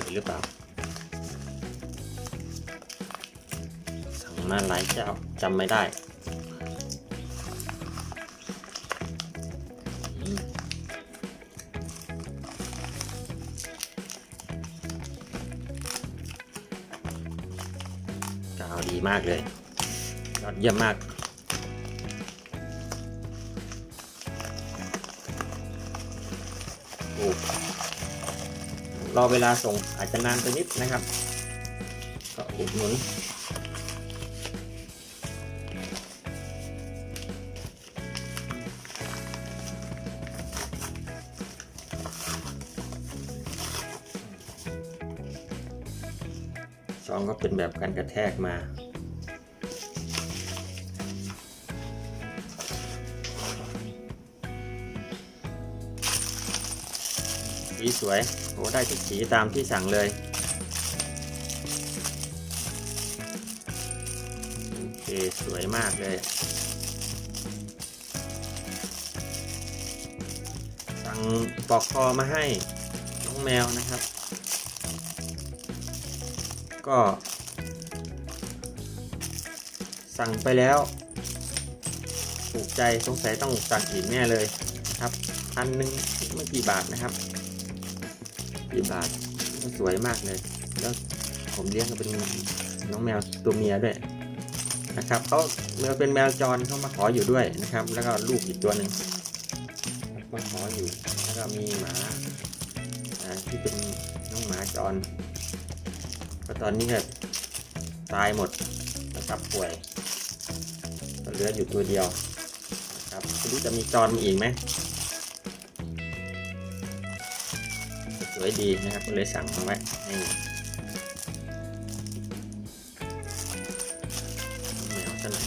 วยหรือเปล่าสั่งมาหลายเจ้าจำไม่ได้กาวดีมากเลยยอดเยี่ยมมากโอ้ รอเวลาส่งอาจจะนานไปนิดนะครับ ก็อุดหนุนซองก็เป็นแบบการกระแทกมา สีสวยโอ้ได้ทุกสีตามที่สั่งเลย โอเค สวยมากเลย สั่งปลอกคอมาให้น้องแมวนะครับ ก็ สั่งไปแล้วถูกใจสงสัยต้องสั่งอีกแน่เลยนะครับพันหนึ่งไม่กี่บาทนะครับ กี่บาทสวยมากเลย แล้วผมเลี้ยงเป็นน้องแมวตัวเมียด้วยนะครับเขาเมื่อเป็นแมวจรเขามาขออยู่ด้วยนะครับ แล้วก็ลูกอีกตัวหนึ่งมาขออยู่แล้วก็มีหมาที่เป็นน้องหมาจรก็ตอนนี้ก็ตายหมดนะครับป่วยเหลืออยู่ตัวเดียวนะครับไม่รู้จะมีจรมาอีกไหม สวยดีนะครับก็เลยสั่งมาไว้ให้แมวซะหน่อย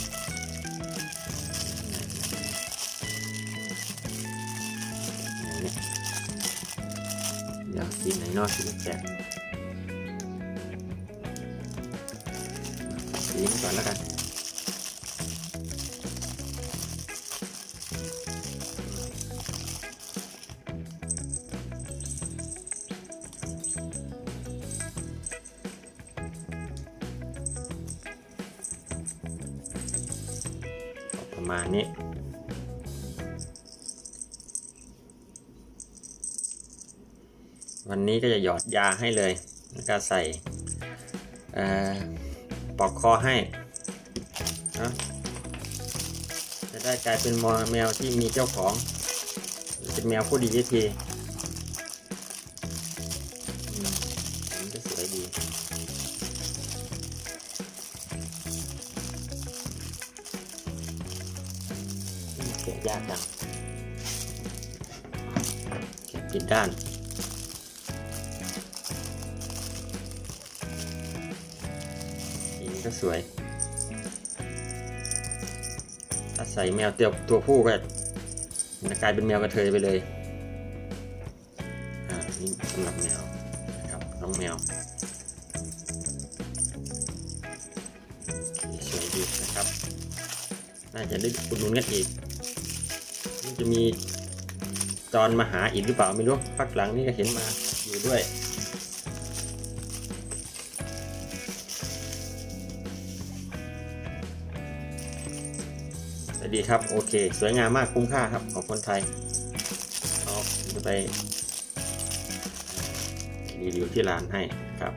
เดี๋ยวสีไหนนอกสีแจกสีนี้ก่อนแล้วกัน มาณนี้ วันนี้ก็จะหยอดยาให้เลยแล้วก็ใส่ปลอกคอให้นะจะได้กลายเป็นมอแมวที่มีเจ้าของ เป็นแมวผู้ดีทีียยากจังเก็บติดด้าน สีนี้ก็สวย ถ้าใส่แมวเตียวตัวผู้ก็จะกลายเป็นแมวกระเทยไปเลย อ่า นี่สำหรับแมวนะครับน้องแมวสวยดีนะครับ น่าจะได้อุดหนุนกันอีก จะมีจอนมาหาอีกหรือเปล่าไม่รู้พักหลังนี่ก็เห็นมาอยู่ด้วย ดีครับ โอเค สวยงามมากคุ้มค่าครับ ของคนไทยเอาไปรีวิวที่ร้านให้ครับ